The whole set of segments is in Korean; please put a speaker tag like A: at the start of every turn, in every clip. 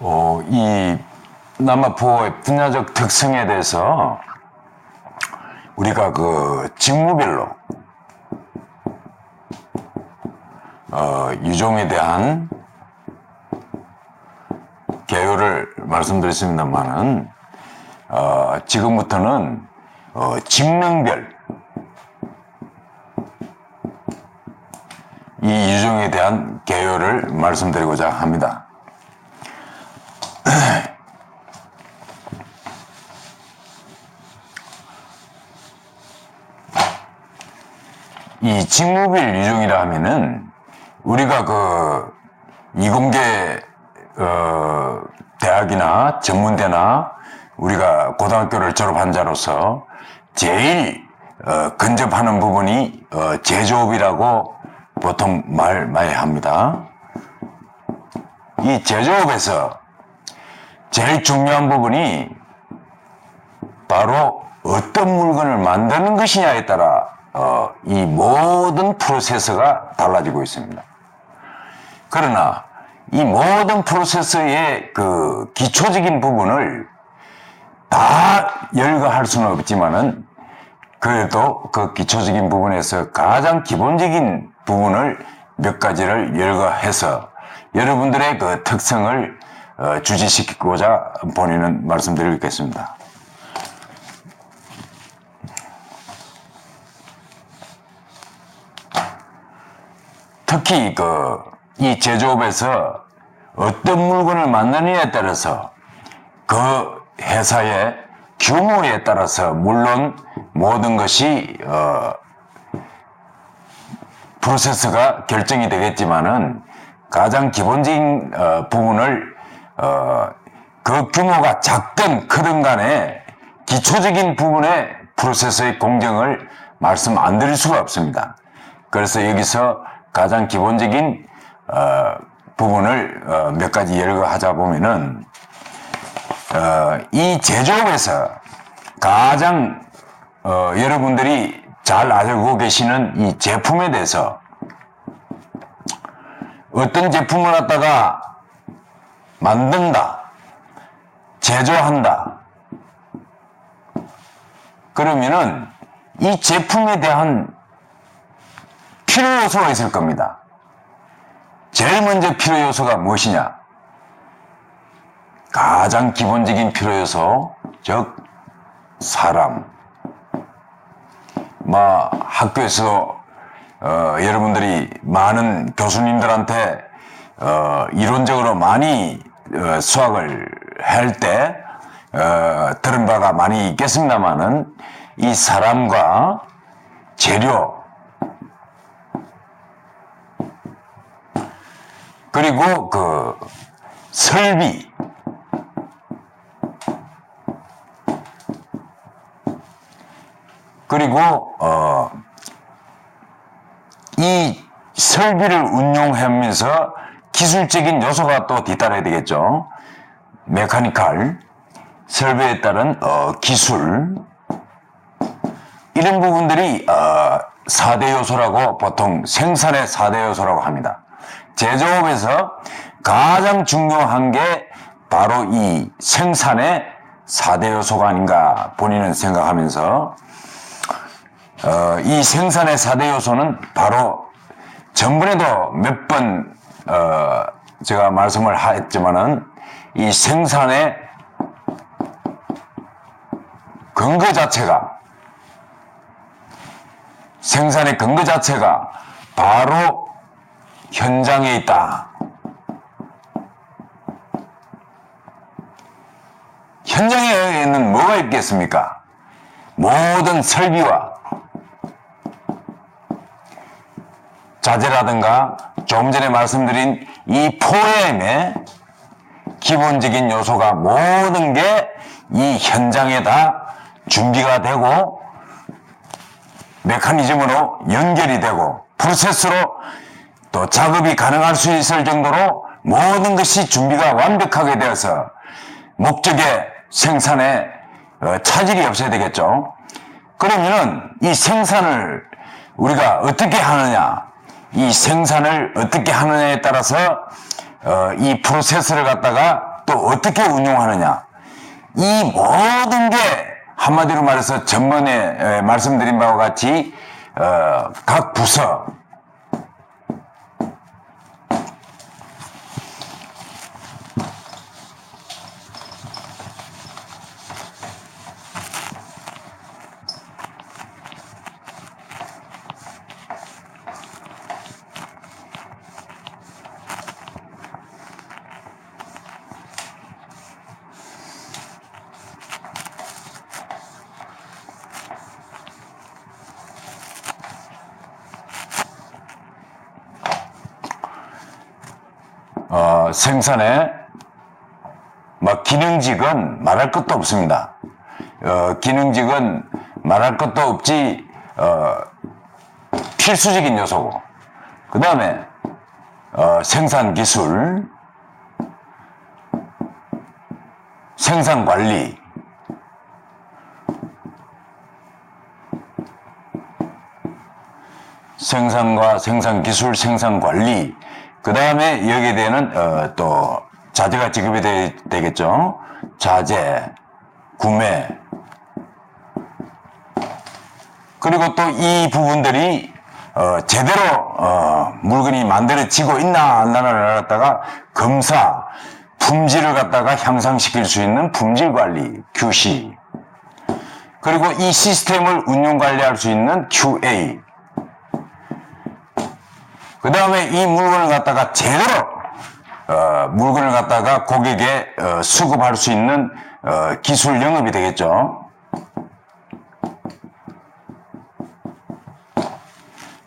A: 어, 이 남아포의 분야적 특성에 대해서 우리가 그 직무별로 어, 유종에 대한 개요를 말씀드렸습니다만은 어, 지금부터는 어, 직능별 이 유종에 대한 개요를 말씀드리고자 합니다. 이 직무별 유종이라 하면은 우리가 그 이공계 어, 대학이나 전문대나 우리가 고등학교를 졸업한 자로서 제일 어, 근접하는 부분이 어, 제조업이라고 보통 말 많이 합니다. 이 제조업에서 제일 중요한 부분이 바로 어떤 물건을 만드는 것이냐에 따라 어, 이 모든 프로세서가 달라지고 있습니다. 그러나 이 모든 프로세서의 그 기초적인 부분을 다 열거할 수는 없지만은 그래도 그 기초적인 부분에서 가장 기본적인 부분을 몇 가지를 열거해서 여러분들의 그 특성을 어, 주지시키고자 본인은 말씀드리겠습니다. 특히 그 이 제조업에서 어떤 물건을 만드느냐에 따라서 그 회사의 규모에 따라서 물론 모든 것이 어 프로세스가 결정이 되겠지만은 가장 기본적인 어 부분을 어 그 규모가 작든 크든 간에 기초적인 부분의 프로세스의 공정을 말씀 안 드릴 수가 없습니다. 그래서 여기서 가장 기본적인 어, 부분을 어, 몇 가지 열거하자 보면은 어, 이 제조업에서 가장 어, 여러분들이 잘 알고 계시는 이 제품에 대해서 어떤 제품을 갖다가 만든다, 제조한다. 그러면은 이 제품에 대한 필요 요소가 있을 겁니다. 제일 먼저 필요 요소가 무엇이냐? 가장 기본적인 필요 요소, 즉 사람. 뭐 학교에서 어, 여러분들이 많은 교수님들한테 어, 이론적으로 많이 어, 수학을 할때 어, 들은 바가 많이 있겠습니다만은 이 사람과 재료 그리고 그 설비 그리고 어, 이 설비를 운용하면서 기술적인 요소가 또 뒤따라야 되겠죠. 메카니컬 설비에 따른 어, 기술 이런 부분들이 어, 4대 요소라고 보통 생산의 4대 요소라고 합니다. 제조업에서 가장 중요한 게 바로 이 생산의 4대 요소가 아닌가 본인은 생각하면서 어, 이 생산의 4대 요소는 바로 전번에도 몇 번 어, 제가 말씀을 했지만은 이 생산의 근거 자체가 생산의 근거 자체가 바로 현장에 있다. 현장에는 뭐가 있겠습니까? 모든 설비와 자재라든가 조금 전에 말씀드린 이 포엠의 기본적인 요소가 모든 게 이 현장에 다 준비가 되고 메커니즘으로 연결이 되고 프로세스로 또 작업이 가능할 수 있을 정도로 모든 것이 준비가 완벽하게 되어서 목적의 생산에 어, 차질이 없어야 되겠죠. 그러면은 이 생산을 우리가 어떻게 하느냐, 이 생산을 어떻게 하느냐에 따라서 어, 이 프로세스를 갖다가 또 어떻게 운용하느냐. 이 모든 게 한마디로 말해서 전번에 에, 말씀드린 바와 같이 어, 각 부서 어, 생산에 막 기능직은 말할 것도 없습니다. 어, 기능직은 말할 것도 없지 어, 필수적인 요소고. 그 다음에 어, 생산 기술, 생산 관리, 생산과 생산 기술, 생산 관리, 그 다음에 여기에 대한 어, 또 자재가 지급이 되, 겠죠 자재, 구매. 그리고 또 이 부분들이 어, 제대로 어, 물건이 만들어지고 있나 안 나를 알았다가 검사, 품질을 갖다가 향상시킬 수 있는 품질 관리, QC. 그리고 이 시스템을 운용 관리할 수 있는 QA. 그 다음에 이 물건을 갖다가 제대로 어, 물건을 갖다가 고객에 어, 수급할 수 있는 어, 기술 영업이 되겠죠.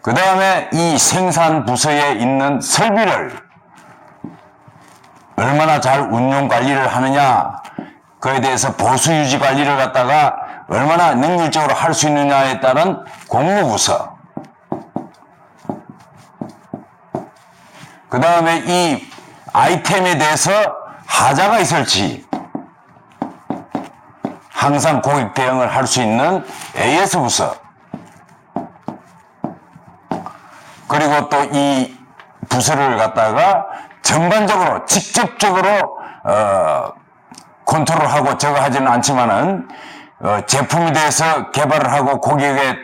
A: 그 다음에 이 생산 부서에 있는 설비를 얼마나 잘 운용 관리를 하느냐, 그에 대해서 보수 유지 관리를 갖다가 얼마나 능률적으로 할 수 있느냐에 따른 공무부서, 그 다음에 이 아이템에 대해서 하자가 있을지 항상 고객 대응을 할 수 있는 AS 부서. 그리고 또 이 부서를 갖다가 전반적으로 직접적으로 어, 컨트롤하고 저거 하지는 않지만은 어, 제품에 대해서 개발을 하고 고객의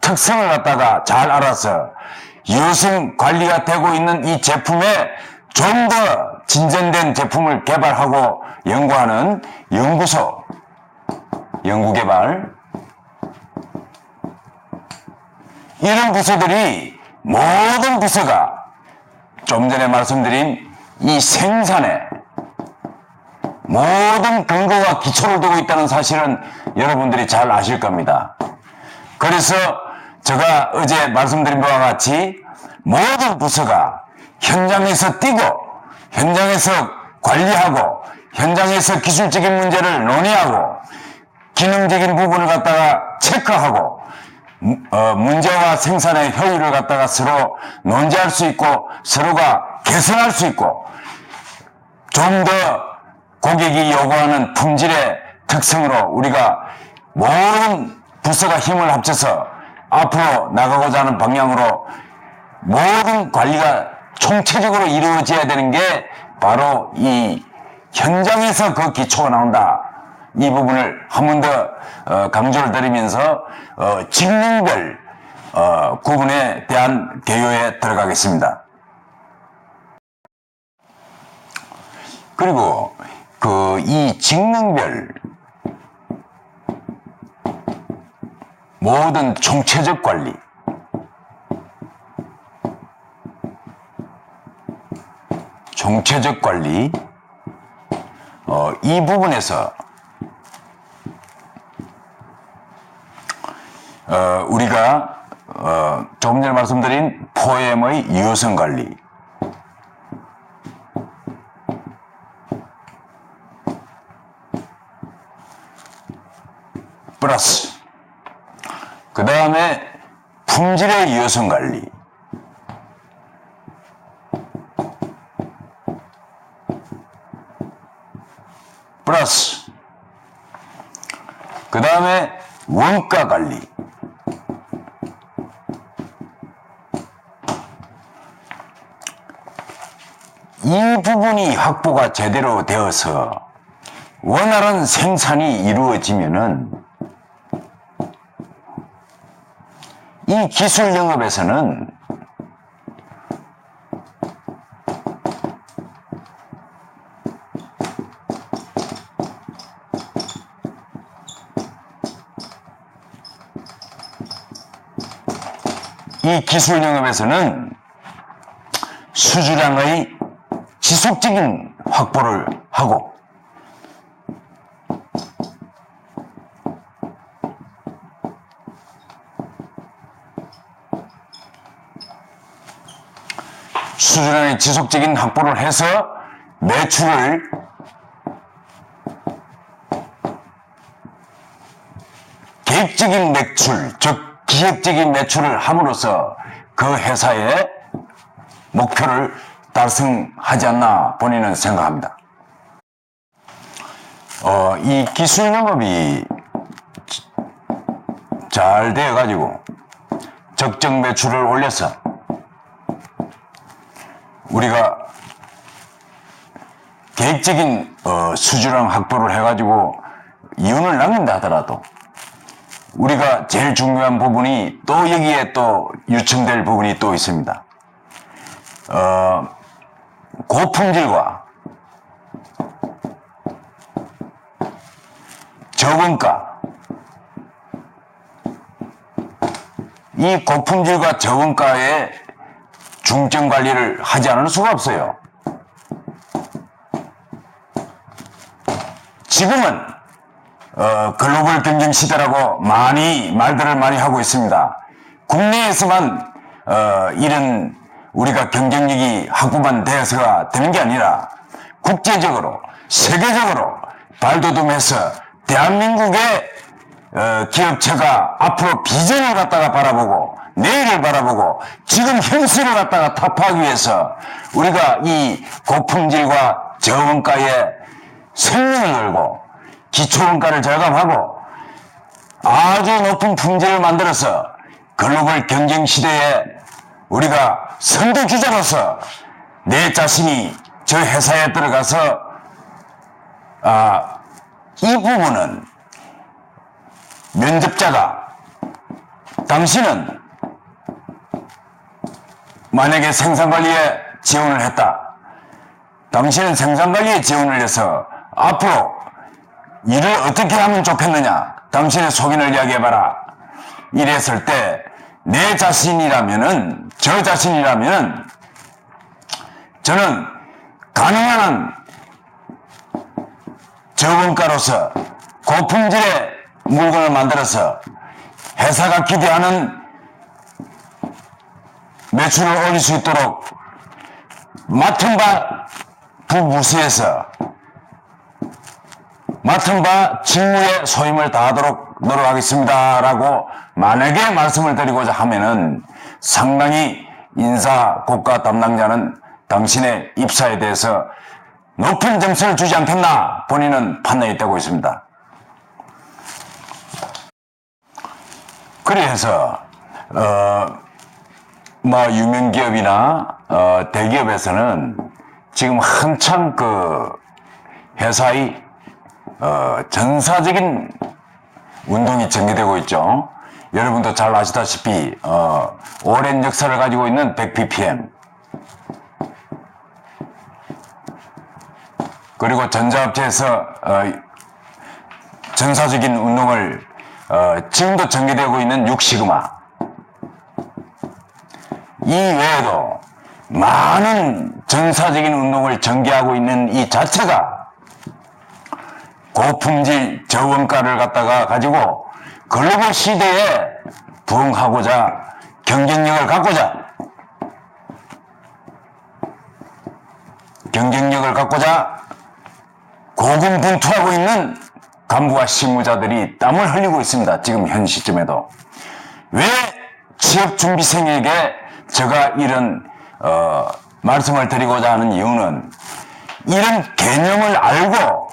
A: 특성을 갖다가 잘 알아서 유승 관리가 되고 있는 이 제품에 좀 더 진전된 제품을 개발하고 연구하는 연구소, 연구개발. 이런 부서들이 모든 부서가 좀 전에 말씀드린 이 생산에 모든 근거와 기초를 두고 있다는 사실은 여러분들이 잘 아실 겁니다. 그래서 제가 어제 말씀드린 바와 같이 모든 부서가 현장에서 뛰고 현장에서 관리하고 현장에서 기술적인 문제를 논의하고 기능적인 부분을 갖다가 체크하고 어, 문제와 생산의 효율을 갖다가 서로 논지할 수 있고 서로가 개선할 수 있고 좀 더 고객이 요구하는 품질의 특성으로 우리가 모든 부서가 힘을 합쳐서 앞으로 나가고자 하는 방향으로 모든 관리가 총체적으로 이루어져야 되는 게 바로 이 현장에서 그 기초가 나온다. 이 부분을 한 번더 어, 강조를 드리면서 어, 직능별 어, 구분에 대한 개요에 들어가겠습니다. 그리고 그 이 직능별 모든 총체적 관리. 총체적 관리. 어, 이 부분에서 어, 우리가 어, 조금 전에 말씀드린 포엠의 유효성 관리. 플러스. 그 다음에 품질의 유효성 관리. 플러스. 그 다음에 원가 관리. 이 부분이 확보가 제대로 되어서 원활한 생산이 이루어지면은 이 기술 영업에서는 이 기술 영업에서는 수주량의 지속적인 확보를 하고 수준의 지속적인 확보를 해서 매출을 계획적인 매출, 즉 기획적인 매출을 함으로써 그 회사의 목표를 달성하지 않나 본인은 생각합니다. 어, 이 기술 영업이 잘 되어가지고 적정 매출을 올려서 우리가 계획적인 어, 수준랑 확보를 해가지고 이윤을 남긴다 하더라도 우리가 제일 중요한 부분이 또 여기에 또 유청될 부분이 또 있습니다. 어, 고품질과 저원가 이 고품질과 저원가의 중점 관리를 하지 않을 수가 없어요. 지금은 어, 글로벌 경쟁 시대라고 많이 말들을 많이 하고 있습니다. 국내에서만 어, 이런 우리가 경쟁력이 확보만 되어서가 되는 게 아니라 국제적으로 세계적으로 발돋움해서 대한민국의 어, 기업체가 앞으로 비전을 갖다가 바라보고 내일을 바라보고 지금 현실을 갖다가 타파하기 위해서 우리가 이 고품질과 저원가의 성능을 걸고 기초원가를 절감하고 아주 높은 품질을 만들어서 글로벌 경쟁 시대에 우리가 선두주자로서 내 자신이 저 회사에 들어가서 아, 이 부분은 면접자가 당신은 만약에 생산관리에 지원을 했다. 당신은 생산관리에 지원을 해서 앞으로 일을 어떻게 하면 좋겠느냐? 당신의 소견을 이야기해봐라. 이랬을 때 내 자신이라면은 저 자신이라면은 저는 가능한 저원가로서 고품질의 물건을 만들어서 회사가 기대하는 매출을 올릴 수 있도록 맡은 바 부부수에서 맡은 바 직무에 소임을 다하도록 노력하겠습니다. 라고 만약에 말씀을 드리고자 하면은 상당히 인사 국가 담당자는 당신의 입사에 대해서 높은 점수를 주지 않겠나 본인은 판단이 되고 있습니다. 그래서 어, 뭐 유명 기업이나 어, 대기업에서는 지금 한참 그 회사의 어, 전사적인 운동이 전개되고 있죠. 여러분도 잘 아시다시피 어, 오랜 역사를 가지고 있는 100ppm 그리고 전자업체에서 어, 전사적인 운동을 어, 지금도 전개되고 있는 6시그마 이 외에도 많은 전사적인 운동을 전개하고 있는 이 자체가 고품질 저원가를 갖다가 가지고 글로벌 시대에 부응하고자 경쟁력을 갖고자 경쟁력을 갖고자 고군분투하고 있는 간부와 실무자들이 땀을 흘리고 있습니다. 지금 현 시점에도. 왜 취업준비생에게 제가 이런 어, 말씀을 드리고자 하는 이유는 이런 개념을 알고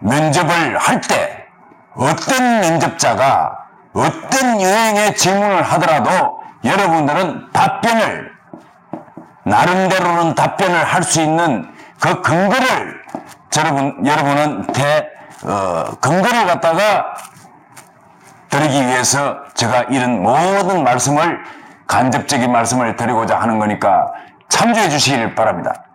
A: 면접을 할 때 어떤 면접자가 어떤 유형의 질문을 하더라도 여러분들은 답변을 나름대로는 답변을 할 수 있는 그 근거를 여러분 여러분한테 어, 근거를 갖다가 드리기 위해서 제가 이런 모든 말씀을 간접적인 말씀을 드리고자 하는 거니까 참조해 주시길 바랍니다.